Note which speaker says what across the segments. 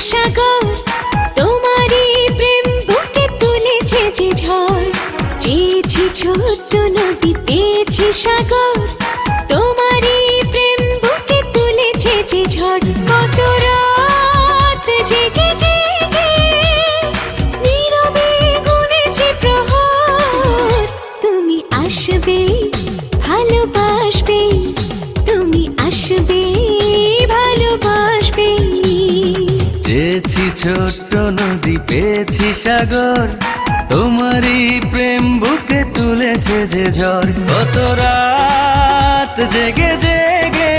Speaker 1: সাগর। তোমারই প্রেম বুকে তুলেছে যে ঝড়। চেয়েছি ছোট্ট নদী পেয়েছি সাগর। তোমারই প্রেম বুকে তুলেছে যে ঝড়। কত রাত জেগে জেগে নীরবে গুনেছি প্রহর। তুমি আসবে, ভালোবাসবে
Speaker 2: ছোট্ট নদী পেয়েছি সাগর। তোমারই প্রেম বুকে তুলেছে যে ঝড়। কত রাত জেগে জেগে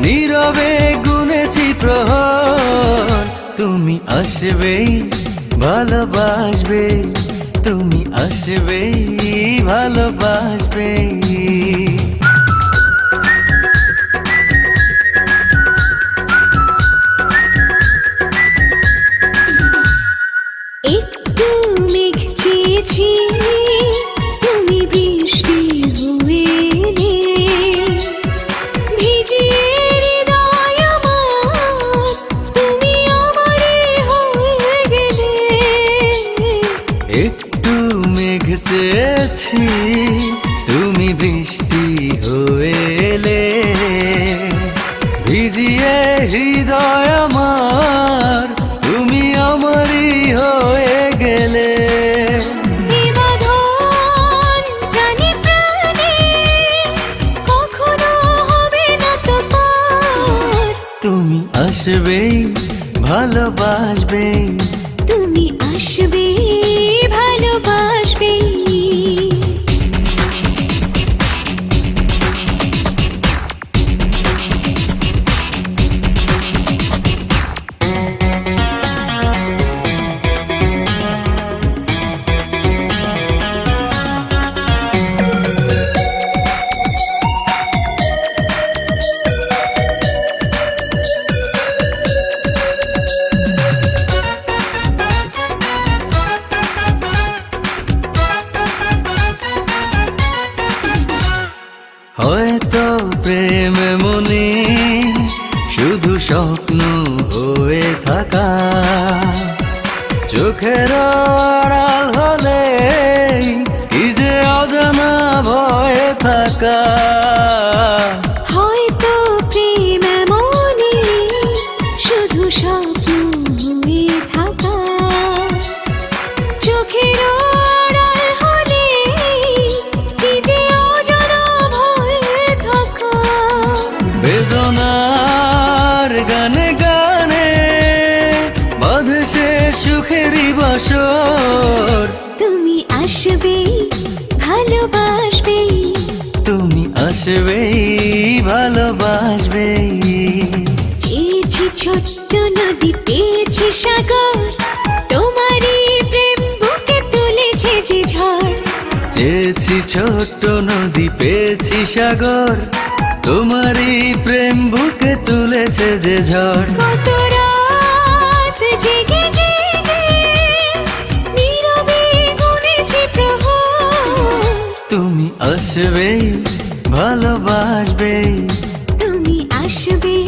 Speaker 2: নীরবে গুনেছি প্রহর। তুমি আসবেই, ভালোবাসবে। তুমি আসবেই, ভালোবাসবে।
Speaker 1: চেয়েছি তুমি বৃষ্টি হয়ে এলে ভিজিয়ে হৃদয় আমার তুমি আমারই হয়ে গেলে।
Speaker 2: তুমি আসবেই ভালোবাসবে প্রেম মনে শুধু স্বপ্ন হয়ে থাকা। চোখের আড়াল
Speaker 1: ভালোবাসবে।
Speaker 2: তুমি আসবেই ভালোবাসবে।
Speaker 1: চেয়েছি ছোট্ট নদী পেয়েছি সাগর। তোমারই প্রেম বুকে তুলেছে যে ঝড়।
Speaker 2: চেয়েছি ছোট্ট নদী পেয়েছি সাগর। তোমারই প্রেম বুকে তুলেছে যে ঝড়।
Speaker 1: কত ভালোবাসবে।
Speaker 2: তুমি আসবে